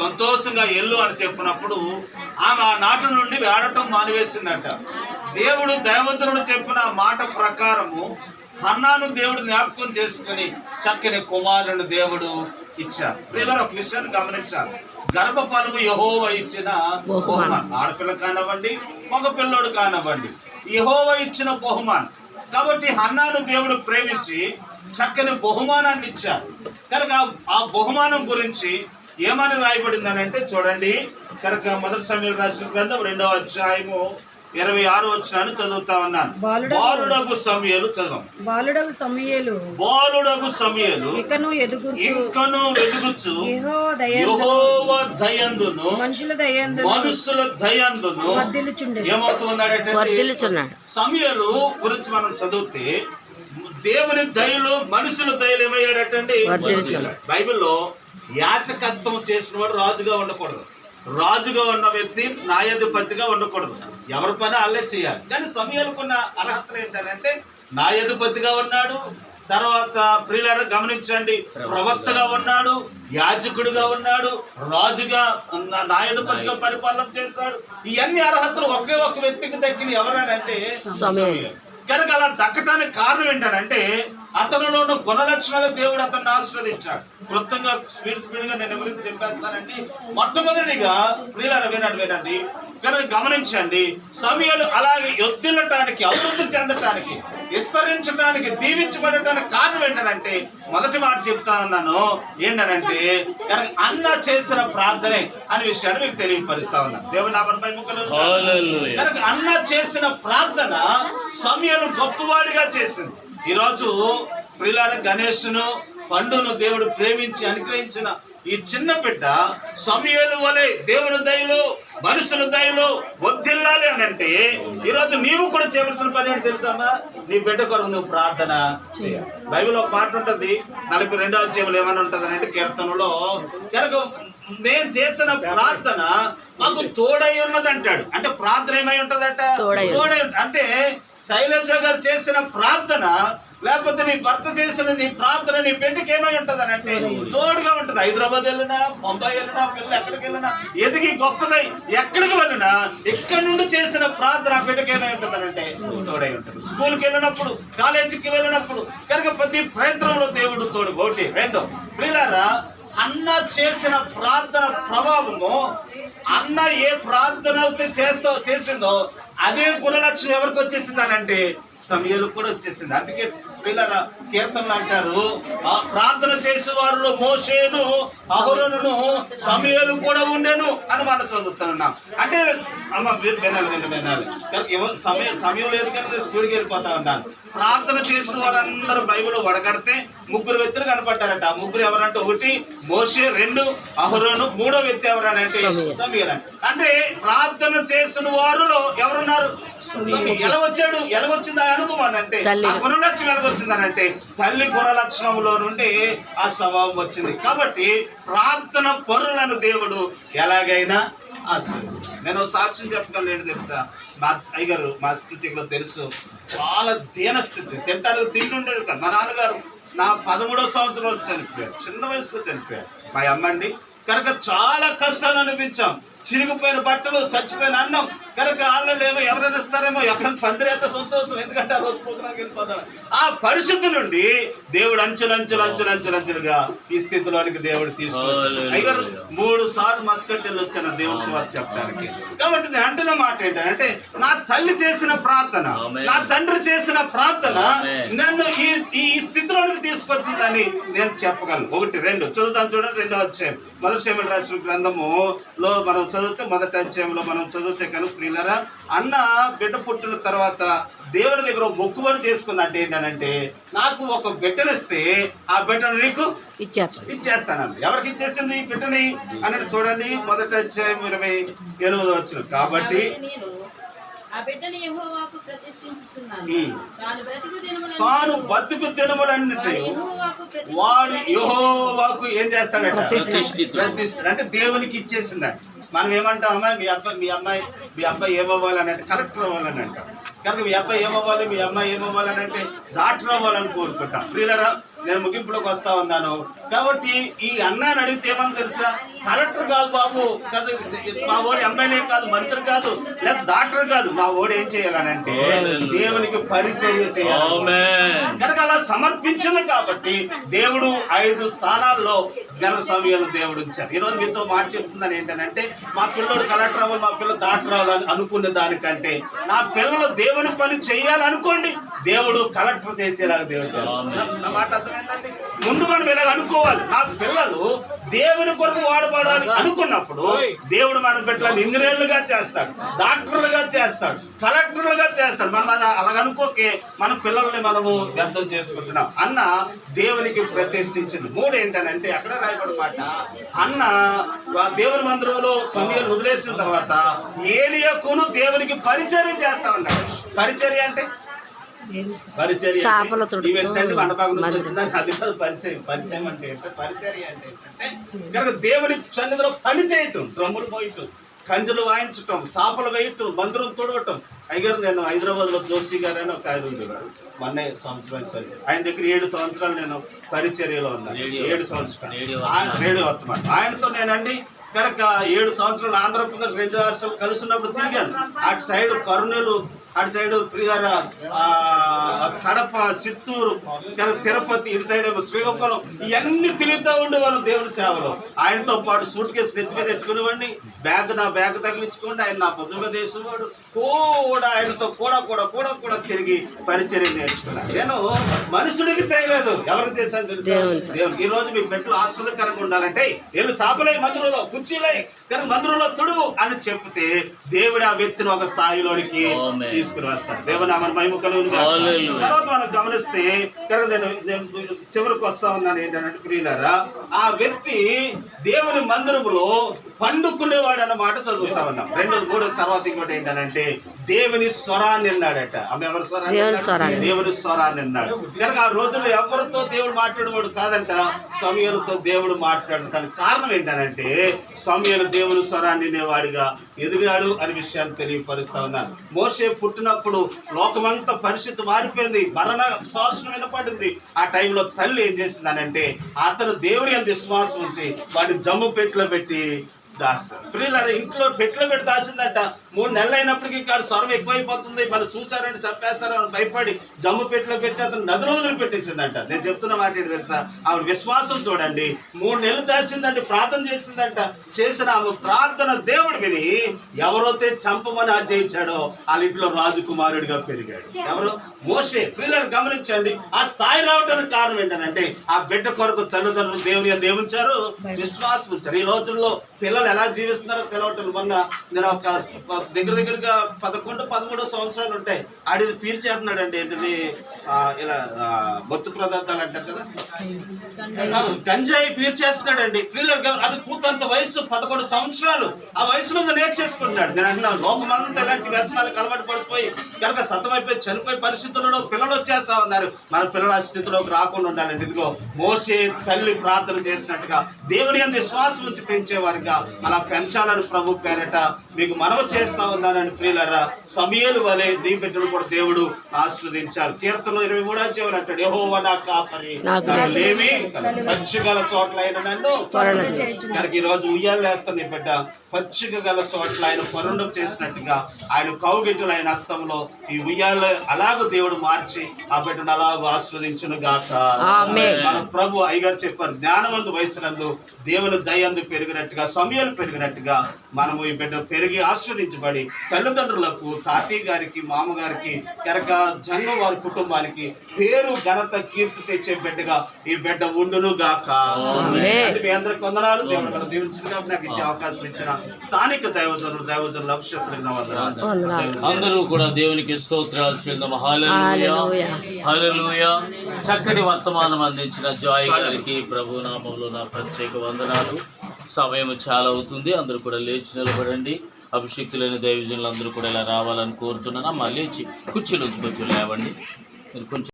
సంతోషంగా ఎల్లు అని చెప్పినప్పుడు ఆమె ఆ నాటి నుండి ఆడటం మానివేసిందట. దేవుడు దైవజనుడు చెప్పిన మాట ప్రకారము హన్నాను దేవుడు జ్ఞాపకం చేసుకుని చక్కని కుమారుని దేవుడు ఇచ్చారు పిల్లలు ఒక విషయాన్ని గమనించాలి. గర్భఫలము యహోవ ఇచ్చిన బహుమానం. ఆడపిల్ల కానివ్వండి మగ పిల్లోడు కానివ్వండి యహోవ ఇచ్చిన బహుమానం. కాబట్టి హన్నాను దేవుడు ప్రేమించి చక్కని బహుమానాన్ని ఇచ్చారు కనుక ఆ బహుమానం గురించి ఏమని రాయబడింది అని అంటే చూడండి కనుక మొదటి సమయం రాసిన గ్రంథం రెండవ అధ్యాయము ఇరవై ఆరు వచ్చినాను చదువుతా ఉన్నాను. బాలుడగు- సమయలు చదవం. బాలుడగు సమయలు బాలుడగు సమయలు ఇకను ఎదుగుచు ఇంకను యెహోవా యహోవ దయందును. మనుషుల దయందు మనుషుల దయందును. వర్ధిల్లుచుండెను. ఏమవుతుందంటే వర్ధిల్లుచున్నాడు. సమయలు గురించి మనం చదివితే దేవుని దయలో మనుషుల దయలు ఏమయ్యాడటండి. బైబిల్లో యాచకత్వం చేసిన వాడు రాజుగా ఉండకూడదు. రాజుగా ఉన్న వ్యక్తి న్యాయాధిపతిగా ఉండకూడదు. ఎవరి పని వాళ్ళే చేయాలి. కానీ సమయాలకున్న అర్హతలు ఏంటంటే న్యాయాధిపతిగా ఉన్నాడు తర్వాత ప్రియులారా గమనించండి. ప్రవక్తగా ఉన్నాడు యాజకుడిగా ఉన్నాడు రాజుగా న్యాయాధిపతిగా పరిపాలన చేశాడు. ఇవన్నీ అర్హతలు ఒకే ఒక వ్యక్తికి దక్కిన ఎవరనంటే. కనుక అలా దక్కటానికి కారణం ఏంటంటే అతనిలో ఉన్న గుణలక్షణాలు దేవుడు అతన్ని ఆశీర్వదించాడు. క్లుప్తంగా స్పీడ్ స్పీడ్గా నేను ఎవరికి చెప్పేస్తానంటే మొట్టమొదటిగా ప్రియులారా వినండి వినండి. కనుక గమనించండి. సమయాలు అలాగే ఎద్దులటానికి అభివృద్ధి చెందటానికి విస్తరించడానికి దీవించబడటానికి కారణం ఏంటంటే మొదటి మాట చెప్తా ఉన్నాను. ఏంటనంటే కనుక అన్న చేసిన ప్రార్థనే అనే విషయాన్ని మీకు తెలియపరుస్తా ఉన్నాను. దేవుని నామపై ముక్కలు కనుక అన్న చేసిన ప్రార్థన సమయను గొప్పవాడిగా చేసింది. ఈరోజు ప్రిలార గణేష్ను పండును దేవుడు ప్రేమించి అనుగ్రహించిన ఈ చిన్న బిడ్డ సమయలు వలె దేవుని దయలో మనుషుల దయలో వద్దిల్లాలి అని అంటే ఈరోజు నీవు కూడా చేయవలసిన పని ఏంటి తెలుసమ్మా నీ బిడ్డ కొరకు నువ్వు ప్రార్థన చేయాలి. బైబిల్ ఒక మాట ఉంటుంది నలభై రెండవ అధ్యాయంలో ఏమని ఉంటుంది అంటే కీర్తనలో కనుక నేను చేసిన ప్రార్థన మాకు తోడై ఉన్నది అంటాడు అంటే ప్రార్థన ఏమై ఉంటదట? తోడై. అంటే శైలజ గారు చేసిన ప్రార్థన లేకపోతే నీ భర్త చేసిన నీ ప్రార్థన నీ బిడ్డకి ఏమై ఉంటుంది అని అంటే తోడుగా ఉంటుంది. హైదరాబాద్ వెళ్ళినా బొంబాయి వెళ్ళినా పిల్లలు ఎక్కడికి వెళ్ళినా ఎదిగి గొప్పదై ఎక్కడికి వెళ్ళినా ఇక్కడ నుండి చేసిన ప్రార్థన ఆ బిడ్డకి ఏమై ఉంటుంది అని అంటే తోడై ఉంటుంది. స్కూల్కి వెళ్ళినప్పుడు కాలేజీకి వెళ్ళినప్పుడు కనుక ప్రతి ప్రయత్నంలో దేవుడు తోడు ఒకటి రెండు ప్రియులారా అన్న చేసిన ప్రార్థన ప్రభావము అన్న ఏ ప్రార్థన అయితే చేస్తో చేసిందో అదే గుణలక్షణం ఎవరికి వచ్చేసింది అని అంటే సమయాలకు కూడా వచ్చేసింది. అందుకే పిల్లల కీర్తనలు అంటారు ప్రార్థన చేసే వారిలో మోసేను అహులను సమయాలు కూడా ఉండేను అని మనం చదువుతున్నాం అంటే అమ్మ వినాలి వినాలి. వినాలి సమయం సమయం లేదు కనుక స్కూల్కి వెళ్ళిపోతా ఉన్నాను. ప్రార్థన చేసిన వారందరూ బైబిల్ వడగడితే ముగ్గురు వ్యక్తులు కనపడ్డారట ఆ ముగ్గురు ఎవరంటే ఒకటి మోషే రెండు అహరోను మూడో వ్యక్తి ఎవరనంటే. సమూయేలు. అంటే ప్రార్థన చేసిన వారిలో ఎవరున్నారు ఎలా వచ్చాడు ఎలాగొచ్చింది అనుభవం అని అంటే. ఆ గుణలక్షణం అంటే తల్లి గుణలక్షణంలో నుండి ఆ స్వభావం వచ్చింది కాబట్టి ప్రార్థన పరులను దేవుడు ఎలాగైనా ఆశీర్వదిస్తాడు. నేను సాక్ష్యం చెప్పగలను తెలుసా మా అయ్యగారు మా స్థితిలో తెలుసు. చాలా దీన స్థితి తింటానికి తింటుండేది కదా కాదు. మా నాన్నగారు నా పదమూడో సంవత్సరంలో చనిపోయారు. చిన్న వయసులో చనిపోయారు. మా అమ్మండి. కనుక చాలా కష్టాలు అనిపించాం చిరిగిపోయిన బట్టలు చచ్చిపోయిన అన్నం కనుక ఏమో ఎవరైనా ఇస్తారేమో ఎక్కడ పందిరేత సంతోషం. ఎందుకంటే ఆ రోజు పోతున్నాకి వెళ్ళిపోతాం. ఆ పరిస్థితి నుండి దేవుడు అంచులు అంచులు అంచులు అంచులు అంచులుగా ఈ స్థితిలోనికి దేవుడు తీసుకొచ్చాడు. అయ్యారు మూడు సార్లు మస్కట్ వెళ్ళి వచ్చాను దేవుడు సువార్త చెప్పడానికి. కాబట్టి నేను అంటున్న మాట ఏంటంటే నా తల్లి చేసిన ప్రార్థన నా తండ్రి చేసిన ప్రార్థన నన్ను ఈ ఈ స్థితిలోనికి తీసుకొచ్చిందని నేను చెప్పగలను. ఒకటి రెండు. చదువుతాను చూడండి రెండో అధ్యాయం. మొదటి రాసిన గ్రంథములో మనం చదివితే మొదటి అధ్యాయంలో మనం చదివితే కనుక ప్రియులరా అన్న బిడ్డ పుట్టిన తర్వాత దేవుడి దగ్గర మొక్కుబడి చేసుకుంది అంటే ఏంటనంటే నాకు ఒక బిడ్డనిస్తే ఆ బిడ్డను నీకు ఇచ్చేస్తానండి ఎవరికి ఇచ్చేసింది ఈ బిడ్డని? అనేది చూడండి మొదటి అధ్యాయం ఇరవై ఎనిమిది వచ్చిన కాబట్టి. తాను బతుకు ప్రతిష్ఠించుటకై వాడు యెహోవాకు ఏం చేస్తాడట. అంటే దేవునికి ఇచ్చేసిందట. మనం ఏమంటాం అమ్మాయి మీ అబ్బాయి మీ అమ్మాయి మీ అబ్బాయి ఏమవ్వాలని అంటే కలెక్టర్ అవ్వాలని అంటాం కనుక మీ అబ్బాయి ఏమవ్వాలి మీ అమ్మాయి ఏమవ్వాలని అంటే డాక్టర్ అవ్వాలని కోరుకుంటాం. ఫ్రీలరా నేను ముగింపులోకి వస్తా ఉన్నాను. కాబట్టి ఈ అన్నాన్ని అడిగితే ఏమని తెలుసా? కలెక్టర్ కాదు బాబు కాదు మా ఓడి ఎమ్మెల్యే కాదు మంత్రి కాదు లేదా డాక్టర్ కాదు. మా ఓడి ఏం చేయాలనంటే దేవునికి పరిచర్య చేయాలి. కనుక అలా సమర్పించింది కాబట్టి దేవుడు ఐదు స్థానాల్లో ఘన సమయంలో దేవుడు ఉంచారు ఈరోజు మీతో మాట చెప్తున్నాను ఏంటంటే మా పిల్లడు కలెక్టర్ అవ్వాలి మా పిల్లలు డాక్టర్ అవ్వాలని అనుకునే దానికంటే నా పిల్లలు దేవుని పని చేయాలనుకోండి. దేవుడు కలెక్టర్ చేసేలాగా దేవుడు. నా- మాట అర్థమైందండి ముందు మనం ఇలాగ అనుకోవాలి. నా పిల్లలు దేవుని కొరకు వాడబడాలి అనుకున్నప్పుడు దేవుడు మన బిడ్డలను ఇంజనీర్లుగా చేస్తాడు డాక్టర్లుగా చేస్తాడు కలెక్టర్లుగా చేస్తాడు. మనం అలా- అలాగ అనుకోకే మన పిల్లల్ని మనము వ్యర్థం చేసుకుంటున్నాం. అన్న దేవునికి ప్రతిష్ఠించింది. మూడు ఏంటనంటే అక్కడ రాయబడి మాట అన్న దేవుని మందిరంలో సమయం వదిలేసిన తర్వాత ఏలియకును దేవునికి పరిచర్య చేస్తా ఉన్నాడు పరిచర్య అంటే? చేపల పరిచయం. పరిచయం అంటే ఏంటంటే పరిచర్య అంటే ఏంటంటే కనుక దేవుని సన్నిధిలో పని చేయటం డ్రమ్ములు పోయటం కంజులు వాయించటం సాపలు వేయటం మందిరం తొడవటం అయ్యారు నేను హైదరాబాద్లో జోషి గారు అని ఒక ఆయన ఉండేవారు. మొన్నే సంవత్సరం. ఆయన దగ్గర ఏడు సంవత్సరాలు నేను పరిచర్యలో ఉన్నాను. ఏడు సంవత్సరాలు. ఆయన- రేడియో వర్తమానం. ఆయనతో నేనండి కనుక ఏడు సంవత్సరాలు ఆంధ్రప్రదేశ్ రెండు రాష్ట్రాలు కలిసినప్పుడు తిరిగాను. అటు సైడ్ కర్నూలు అటు సైడ్ కడప చిత్తూరు తిరుపతి ఇటు సైడ్ ఏమో శ్రీకాకుళం ఇవన్నీ తిరుగుతూ ఉండేవాళ్ళం దేవుని సేవలో. ఆయనతో పాటు సూట్ కేసు నెత్తి మీద పెట్టుకునేవాడిని బ్యాగ్ నా బ్యాగ్ తగిలించుకోండి. ఆయన నా మీద వేసేవాడు కూడా ఆయనతో కూడా కూడా కూడా కూడా తిరిగి పరిచర్య నేర్చుకున్నాను నేను మనుషుడికి చేయలేదు. ఎవరికి చేశాను తెలుసా? ఈ రోజు మీ పెట్లు ఆస్వాదకరంగా ఉండాలంటే వీళ్ళు సాపలై మందిరంలో కుర్చీలై కానీ మందిరంలో తుడువు అని చెప్తే దేవుడు ఆ వ్యక్తిని ఒక స్థాయిలోనికి ఆమేన్. తీసుకుని వస్తాడు దేవునామని మహిమ కలుగును. తర్వాత మనం గమనిస్తే కనుక నేను చివరికి వస్తా ఉన్నాను ఏంటంటే ప్రియులారా ఆ వ్యక్తి దేవుని మందిరములో పండుకునేవాడు అన్న మాట చదువుతా ఉన్నాం. రెండు మూడు తర్వాత ఇంకోటి ఏంటంటే దేవుని స్వరాన్ని విన్నాడట. ఆమె ఎవరి స్వరాన్ని దేవుని? స్వరాన్ని. విన్నాడు. కనుక ఆ రోజుల్లో ఎవరితో దేవుడు మాట్లాడేవాడు కాదంట సమయాలతో దేవుడు మాట్లాడటానికి కారణం ఏంటంటే సమయాలు దేవుని స్వరాన్ని వినేవాడిగా ఎదిగాడు అనే విషయాన్ని తెలియపరుస్తా ఉన్నాను. మోసే పుట్టినప్పుడు లోకమంతా పరిస్థితి మారిపోయింది. మరణ శాసనం వినపడింది. ఆ టైంలో తల్లి ఏం చేసిందనంటే అతను దేవుడి అంత విశ్వాసం ఉంచి వాడిని జమ్ము పెట్టులో పెట్టి దాస్తాడు ప్రియులారా ఇంట్లో పెట్లో పెట్టి దాచిందట మూడు నెలలు అయినప్పటికీ ఇక్కడ స్వరం ఎక్కువైపోతుంది. మనం చూసారంటే చంపేస్తారని అని భయపడి జమ్ము పెట్లో పెట్టి అతను నదులు వదిలి పెట్టేసిందంట నేను చెప్తున్న మాట ఏంటి తెలుసా? ఆవిడ విశ్వాసం చూడండి. మూడు నెలలు దాచిందండి ప్రార్థన చేసిందంట. చేసిన ఆమె ప్రార్థన దేవుడు విని ఎవరైతే చంపమని ఇచ్చాడో వాళ్ళ ఇంట్లో రాజకుమారుడిగా పెరిగాడు. ఎవరు? మోసే పిల్లలు గమనించండి. ఆ స్థాయి రావడానికి కారణం ఏంటంటే ఆ బిడ్డ కొరకు తల్లిదండ్రులు దేవుని అందు ఏముంచారు విశ్వాసం ఉంచారు. ఈ రోజుల్లో పిల్లలు ఎలా జీవిస్తున్నారో తెలవటం మొన్న నేను ఒక దగ్గర దగ్గరగా పదకొండు పదమూడు సంవత్సరాలు ఉంటాయి. ఆడిది పీల్చేస్తున్నాడు అండి ఏంటిది ఇలా బొత్తు పదార్థాలు అంటారు కదా? ఆ, గంజాయి పీల్చేస్తున్నాడండి. పిల్లలు గమ- అది కూతంత వయసు పదకొండు సంవత్సరాలు. ఆ వయసు మీద నేర్చేసుకుంటున్నాడు. నేను అంటున్నా లోకమంతా ఇలాంటి వ్యసనాలకు అలవాటు పడిపోయి కనుక సతమైపోయి చనిపోయే పరిస్థితుల్లో పిల్లలు వచ్చేస్తా ఉన్నారు. మన పిల్లల స్థితిలోకి రాకుండా ఉండాలండి. ఇదిగో మోసే తల్లి ప్రార్థన చేసినట్టుగా దేవుని అంత విశ్వాసం ఉంచి పెంచేవారుగా అలా పెంచాలని ప్రభు పేరట మీకు మనవ చేస్తా ఉన్నానని ప్రియులరా సమయలు వలె నీ బిడ్డను కూడా దేవుడు ఆస్వాదించారు కీర్తనలో ఇరవై మూడు అధ్యాయులు అంటాడు యెహోవా నా కాపరి లేమి పచ్చిక గల చోట్ల ఆయన నన్ను కనుక ఈ రోజు ఉయ్యాలు వేస్తాను నీ బిడ్డ. పచ్చిక గల చోట్ల ఆయన పొరండు చేసినట్టుగా ఆయన కౌగిట్టులు ఆయన హస్తంలో ఈ ఉయ్యాలు అలాగూ దేవుడు మార్చి ఆ బిడ్డను అలాగూ ఆస్వాదించును గాక. మన ప్రభు అయ్యగారు చెప్పారు జ్ఞానవంతు వయసునందు దేవుని దయందు పెరిగినట్టుగా సమయాలు పెరిగినట్టుగా మనము ఈ బిడ్డ పెరిగి ఆస్వాదించబడి తల్లిదండ్రులకు తాతయ్య గారికి మామగారికి కనుక జన్మ వారి కుటుంబానికి పేరు ఘనత కీర్తి తెచ్చే బిడ్డగా ఈ బిడ్డ ఉండును గాక. మీ అందరికి వందనాలు. దేవుడు నాకు ఇచ్చే అవకాశం ఇచ్చిన స్థానిక దైవజనులు దైవజనులు. అందరూ కూడా దేవునికి స్తోత్రాలు చెందాము హల్లెలూయా. హల్లెలూయా. హల్లెలూయా. చక్కటి వర్తమానం అందించిన జాయ్ గారికి ప్రభు నామంలో నా ప్రత్యేక వందనాలు. సమయం చాలా అవుతుంది. అందరూ కూడా లేచి నిలబడండి. అభిషక్తులైన దైవజనులు అందరూ కూడా ఇలా రావాలని కోరుతున్నాను. మళ్ళీ కుర్చీలోంచి కొంచెం లేవండి. మీరు కొంచెం